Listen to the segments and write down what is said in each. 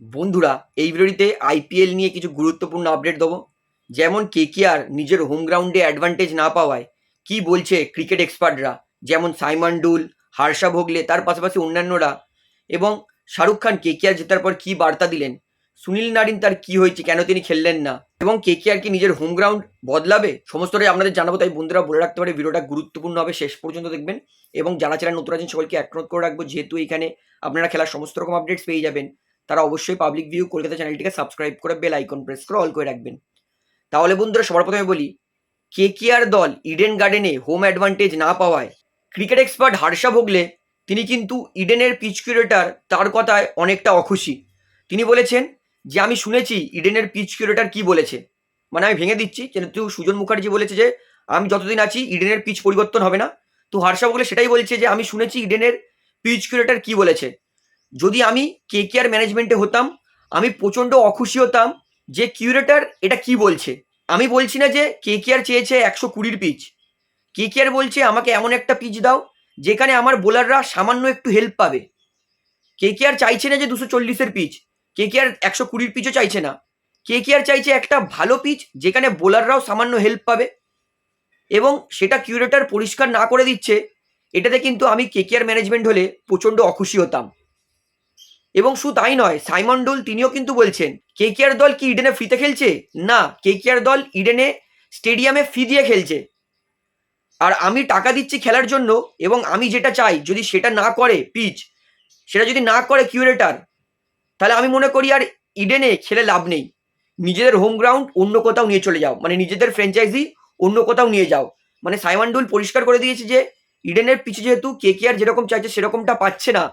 বন্ধুরা, এই ভিডিওটিতে আইপিএল নিয়ে কিছু গুরুত্বপূর্ণ আপডেট দেবো। যেমন কেকেআর নিজের হোম গ্রাউন্ডে অ্যাডভান্টেজ না পাওয়ায় কি বলছে ক্রিকেট এক্সপার্টরা যেমন সাইমন ডুল, হার্ষা ভোগলে, তার পাশাপাশি অন্যান্যরা। এবং শাহরুখ খান কেকেআর জেতার পর কি বার্তা দিলেন? সুনীল নারিন তার কি হয়েছে? কেন তিনি খেললেন না? এবং কে কে আর কি নিজের হোম গ্রাউন্ড বদলাবে? সমস্তটাই আপনাদের জানাব, তাই বন্ধুরা বলে রাখতে পারে, ভিডিওটা গুরুত্বপূর্ণ হবে, শেষ পর্যন্ত দেখবেন। এবং যারা যারা নতুন আছেন সকলকে অ্যাক্রোধ করে রাখব, যেহেতু এখানে আপনারা খেলার সমস্ত রকম আপডেটস পেয়ে যাবেন। তারা অবশ্যই পাবলিক ভিউ কলকাতা চ্যানেলটিকে সাবস্ক্রাইব করে বেল আইকন প্রেস করে অল করে রাখবেন। তাহলে বন্ধুরা, সবার প্রথমে বলি কেকেআর দল ইডেন গার্ডেনে হোম অ্যাডভান্টেজ না পাওয়ায়? ক্রিকেট এক্সপার্ট হার্ষা ভোগলে, তিনি কিন্তু ইডেনের পিচ কিউরেটার তার কথায় অনেকটা অখুশি। তিনি বলেছেন যে, আমি শুনেছি ইডেনের পিচ কিউরেটার কি বলেছে। মানে আমি ভেঙে দিচ্ছি, যেহেতু সুজন মুখার্জি বলেছে যে, আমি যতদিন আছি ইডেনের পিচ পরিবর্তন হবে না। তো হার্ষা ভোগলে সেটাই বলছে যে, আমি শুনেছি ইডেনের পিচ কিউরেটার কি বলেছে? যদি আমি কে কেয়ার ম্যানেজমেন্টে হতাম, আমি প্রচণ্ড অখুশি হতাম যে কিউরেটার এটা কি বলছে। আমি বলছি না যে কে কেয়ার চেয়েছে একশো কুড়ির পিচ কে কেয়ার বলছে, আমাকে এমন একটা পিচ দাও যেখানে আমার বোলাররা সামান্য একটু হেল্প পাবে। কে কেয়ার চাইছে না যে দুশো চল্লিশের পিচ কে কেয়ার একশো কুড়ির পিচও চাইছে না। কে কেয়ার চাইছে একটা ভালো পিচ যেখানে বোলাররাও সামান্য হেল্প পাবে এবং সেটা কিউরেটার পরিষ্কার না করে দিচ্ছে। এটাতে কিন্তু আমি কে কেয়ার ম্যানেজমেন্ট হলে প্রচণ্ড অখুশি হতাম। এবং শুধু তাই নয়, সাইমন ডোল তিনিও কিন্তু বলছেন কে কেয়ার দল কি ইডেনে ফ্রিতে খেলছে? না কে কেয়ার দল ইডেনে স্টেডিয়ামে ফি দিয়ে খেলছে। আর আমি টাকা দিচ্ছি খেলার জন্য এবং আমি যেটা চাই, যদি সেটা না করে, পিচ, সেটা যদি না করে কিউরেটার, তাহলে আমি মনে করি আর ইডেনে খেলে লাভ নেই। নিজেদের হোম গ্রাউন্ড অন্য কোথাও নিয়ে চলে যাও মানে নিজেদের ফ্র্যাঞ্চাইজি অন্য কোথাও নিয়ে যাও। মানে সাইমান ডুল পরিষ্কার করে দিয়েছে যে, ইডেনের পিছে যেহেতু কে কেয়ার যেরকম চাইছে সেরকমটা পাচ্ছে না।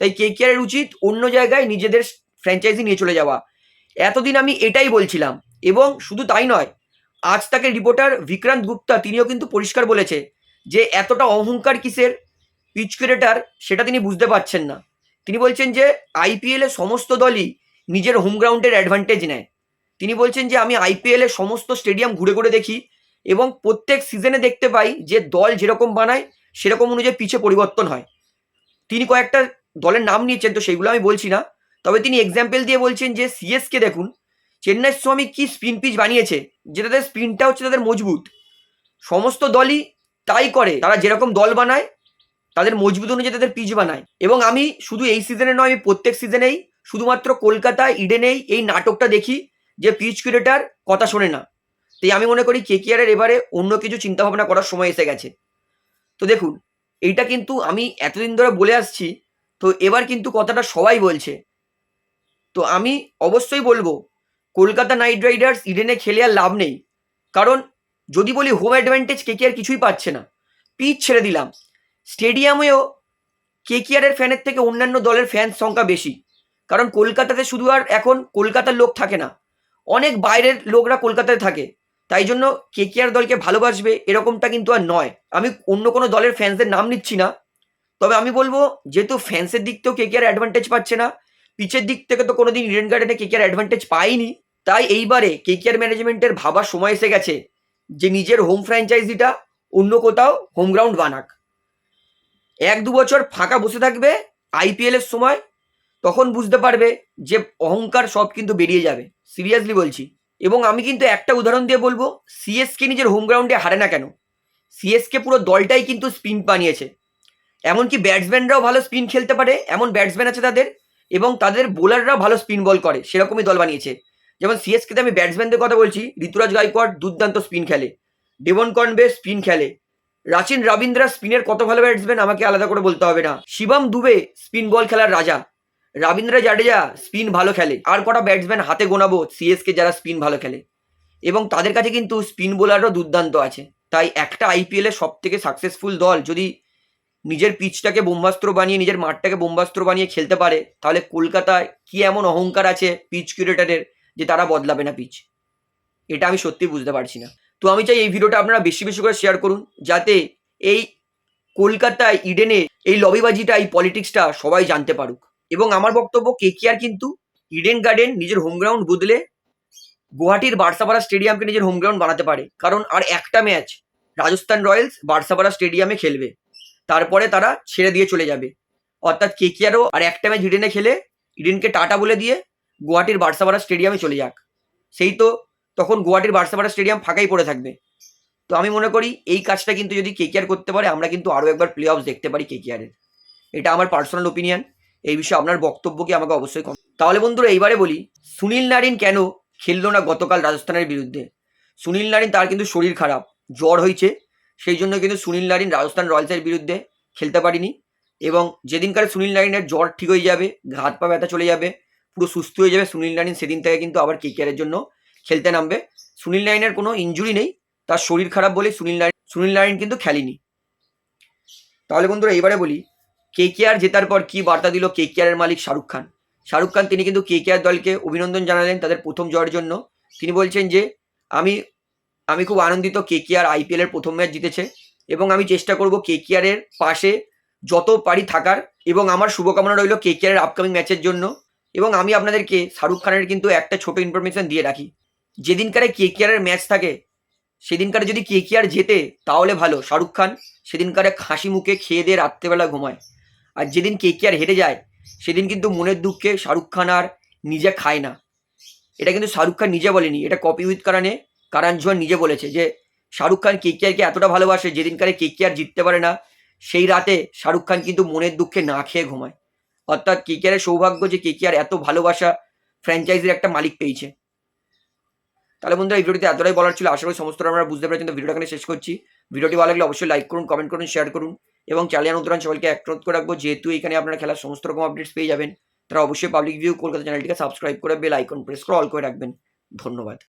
তাই কে কেয়ারের উচিত অন্য জায়গায় নিজেদের ফ্র্যাঞ্চাইজি নিয়ে চলে যাওয়া। এতদিন আমি এটাই বলছিলাম, এবং শুধু তাই নয়, আজ তাকে রিপোর্টার বিক্রান্ত গুপ্তা তিনিও কিন্তু পরিষ্কার বলেছে যে এতটা অহংকার কিসের? পিচ ক্রিকেটার সেটা তিনি বুঝতে পারছেন না। তিনি বলছেন যে আইপিএলে সমস্ত দলই নিজের হোম গ্রাউন্ডের অ্যাডভান্টেজ নেয়। তিনি বলছেন যে আমি আইপিএলে সমস্ত স্টেডিয়াম ঘুরে ঘুরে দেখি, এবং প্রত্যেক সিজনে দেখতে পাই যে দল যেরকম বানায়, সেরকম অনুযায়ী পিছে পরিবর্তন হয়। তিনি কয়েকটা দলের নাম নিয়েছেন তো সেইগুলো আমি বলছি না। তবে তিনি এক্সাম্পল দিয়ে বলছেন যে সিএসকে দেখুন চেন্নাই স্বামী কি স্পিন পিচ বানিয়েছে, যে তাদের স্পিনটা হচ্ছে তাদের মজবুত। সমস্ত দলই তাই করে, তারা যেরকম দল বানায়, তাদের মজবুত অনুযায়ী তাদের পিচ বানায়। এবং আমি শুধু এই সিজনে নয়, আমি প্রত্যেক সিজনেই শুধুমাত্র কলকাতা ইডেনেই এই নাটকটা দেখি, যে পিচ ক্রিকেটার কথা শোনে না। তাই আমি মনে করি কে কেয়ারের এবারে অন্য কিছু চিন্তা ভাবনা করার সময় এসে গেছে। তো দেখুন, এইটা কিন্তু আমি এতদিন ধরে বলে আসছি তো এবার কিন্তু কথাটা সবাই বলছে। তো আমি অবশ্যই বলব, কলকাতা নাইট রাইডার্স ইডেনে খেলে আর লাভ নেই। কারণ যদি বলি হোম অ্যাডভান্টেজ কে আর কিছুই পাচ্ছে না। পিচ ছেড়ে দিলাম। স্টেডিয়ামেও কে কেয়ারের ফ্যানের থেকে অন্যান্য দলের ফ্যান সংখ্যা বেশি। কারণ কলকাতাতে শুধু আর এখন কলকাতার লোক থাকে না। অনেক বাইরের লোকরা কলকাতায় থাকে। তাই জন্য কে কেয়ার দলকে ভালোবাসবে এরকমটা কিন্তু আর নয়। আমি অন্য কোনো দলের ফ্যান্সদের নাম নিচ্ছি না। তবে আমি বলব, যেহেতু ফ্যান্সের দিক থেকেও কে কেয়ার অ্যাডভান্টেজ পাচ্ছে না, পিচের দিক থেকে তো কোনোদিন ইডেন গার্ডেনে কে কেয়ার অ্যাডভান্টেজ পাইনি তাই এইবারে কে কেয়ার ম্যানেজমেন্টের ভাবার সময় এসে গেছে যে নিজের হোম ফ্র্যাঞ্চাইজিটা অন্য কোথাও হোম গ্রাউন্ড বানাক। এক দু বছর ফাঁকা বসে থাকবে আইপিএল এর সময়, তখন বুঝতে পারবে যে অহংকার সব কিন্তু বেরিয়ে যাবে। সিরিয়াসলি বলছি। এবং আমি কিন্তু একটা উদাহরণ দিয়ে বলব সিএসকে নিজের হোম গ্রাউন্ডে হারে না কেন? সিএসকে পুরো দলটাই কিন্তু স্পিন বানিয়েছে। এমনকি ব্যাটসম্যানরাও ভালো স্পিন খেলতে পারে, এমন ব্যাটসম্যান আছে তাদের, এবং তাদের বোলাররাও ভালো স্পিন বল করে, সেরকমই দল বানিয়েছে। যেমন সিএসকেতে আমি ব্যাটসম্যানদের কথা বলছি, ঋতুরাজ গাইকোয়াড দুর্দান্ত স্পিন খেলে ডেভন কনবে স্পিন খেলে, রাচিন রবীন্দ্রা স্পিনের কত ভালো ব্যাটসম্যান আমাকে আলাদা করে বলতে হবে না। শিবম দুবে স্পিন বল খেলার রাজা, রবীন্দ্র জাডেজা স্পিন ভালো খেলে, আর কটা ব্যাটসম্যান হাতে গোনাবো সিএসকে যারা স্পিন ভালো খেলে। এবং তাদের কাছে কিন্তু স্পিন বোলারও দুর্দান্ত আছে। তাই একটা আইপিএলে সব থেকে সাকসেসফুল দল যদি নিজের পিচটাকে বোম্বাস্ত্র বানিয়ে, নিজের মাঠটাকে বোম্বাস্ত্র বানিয়ে খেলতে পারে, তাহলে কলকাতায় কি এমন অহংকার আছে পিচ কিউরেটারের যে তারা বদলাবে না পিচ? এটা আমি সত্যি বুঝতে পারছি না। তো আমি চাই এই ভিডিওটা আপনারা বেশি বেশি করে শেয়ার করুন, যাতে এই কলকাতায়, ইডেনে এই লবিবাজিটা, এই পলিটিক্সটা সবাই জানতে পারুক। এবং আমার বক্তব্য কে আর কিন্তু ইডেন গার্ডেন নিজের হোম গ্রাউন্ড বদলে গুয়াহাটির বার্সাপাড়া স্টেডিয়ামকে নিজের হোম গ্রাউন্ড বানাতে পারে। কারণ আর একটা ম্যাচ রাজস্থান রয়্যালস বার্সাপাড়া স্টেডিয়ামে খেলবে। তারপরে তারা ছেড়ে দিয়ে চলে যাবে। অর্থাৎ কে কেয়ারও আর একটা ম্যাচ ইডেনে খেলে ইডেনকে টাটা বলে দিয়ে গুয়াহাটির বার্সাবাড়া স্টেডিয়ামে চলে যাক। সেই তো তখন গুয়াহাটির বার্সাবাড়া স্টেডিয়াম ফাঁকাই পড়ে থাকবে। তো আমি মনে করি এই কাজটা কিন্তু যদি কেকেআর করতে পারে, আমরা কিন্তু আরও একবার প্লে অফ দেখতে পারি কেকেআরের। এটা আমার পার্সোনাল ওপিনিয়ন এই বিষয়ে আপনার বক্তব্য কি আমাকে অবশ্যই কম তাহলে বন্ধুরা এইবারে বলি, সুনীল নারিন কেন খেললো না গতকাল রাজস্থানের বিরুদ্ধে? সুনীল নারিন তার কিন্তু শরীর খারাপ, জ্বর হয়েছে সেই জন্য কিন্তু সুনীল নারিন রাজস্থান রয়্যালসের বিরুদ্ধে খেলতে পারিনি। এবং যেদিনকার সুনীল নারিনের জ্বর ঠিক হয়ে যাবে ঘাত পা ব্যথা চলে যাবে, পুরো সুস্থ হয়ে যাবে সুনীল নারিন, সেদিন থেকে কিন্তু আবার কেকেআরের জন্য খেলতে নামবে। সুনীল নারিনের কোনো ইঞ্জুরি নেই, তার শরীর খারাপ বলে সুনীল নারিন সুনীল নারিন কিন্তু খেলেনি। তাহলে বন্ধুরা, এবারে বলি কেকেআর জেতার পর কি বার্তা দিল কেকেআরের মালিক শাহরুখ খান? শাহরুখ খান, তিনি কিন্তু কেকেআর দলকে অভিনন্দন জানালেন তাদের প্রথম জয়ের জন্য। তিনি বলছেন যে, আমি আমি খুব আনন্দিত কেকেআর আইপিএল এর প্রথম ম্যাচ জিতেছে এবং আমি চেষ্টা করব কেকেআর এর পাশে যত পারি থাকার এবং আমার শুভকামনা রইল কেকেআর এর আপকামিং ম্যাচের জন্য এবং আমি আপনাদেরকে শাহরুখ খানের কিন্তু একটা ছোট ইনফরমেশন দিয়ে রাখি। যেদিনকারে কেকেআর এর ম্যাচ থাকে, সেদিনকারে যদি কে কে আর জেতে, তাহলে ভালো। শাহরুখ খান সেদিনকারে হাসি মুখে খেয়ে দিয়ে রাত্রেবেলা ঘুমায়। আর যেদিন কে কে আর হেরে যায়, সেদিন কিন্তু মনের দুঃখে শাহরুখ খান আর নিজে খায় না। এটা কিন্তু শাহরুখ খান নিজে বলেনি। এটা কপি উইথ কারণে কারণ জোয়ার নিজে বলেছে যে শাহরুখ খান কেকেআরকে এতটা ভালোবাসে, যেদিনকারে কেকেআর জিততে পারে না, সেই রাতে শাহরুখ খান কিন্তু মনের দুঃখে না খেয়ে ঘুমায়। অর্থাৎ কেকেআরের সৌভাগ্য যে কেকেআর এত ভালোবাসা ফ্র্যাঞ্চাইজির একটা মালিক পেয়েছে। তাহলে বন্ধুরা, এই ভিডিওতে এতটাই বলার ছিল। আশা করি সমস্ত আমরা বুঝতে পেরেছেন। তো ভিডিওটা এখানে শেষ করছি। ভিডিওটি ভালো লাগলে অবশ্যই লাইক করুন কমেন্ট করুন শেয়ার করুন এবং চ্যানেল নতুন সবাইকে একত্রত করে রাখব। যেহেতু এখানে আপনারা খেলার সমস্ত রকম আপডেটস পেয়ে যাবেন, তারা অবশ্যই পাবলিক ভিউ কলকাতা চ্যানেলটিকে সাবস্ক্রাইব করে বেল আইকন প্রেস করে অল করে রাখবেন। ধন্যবাদ।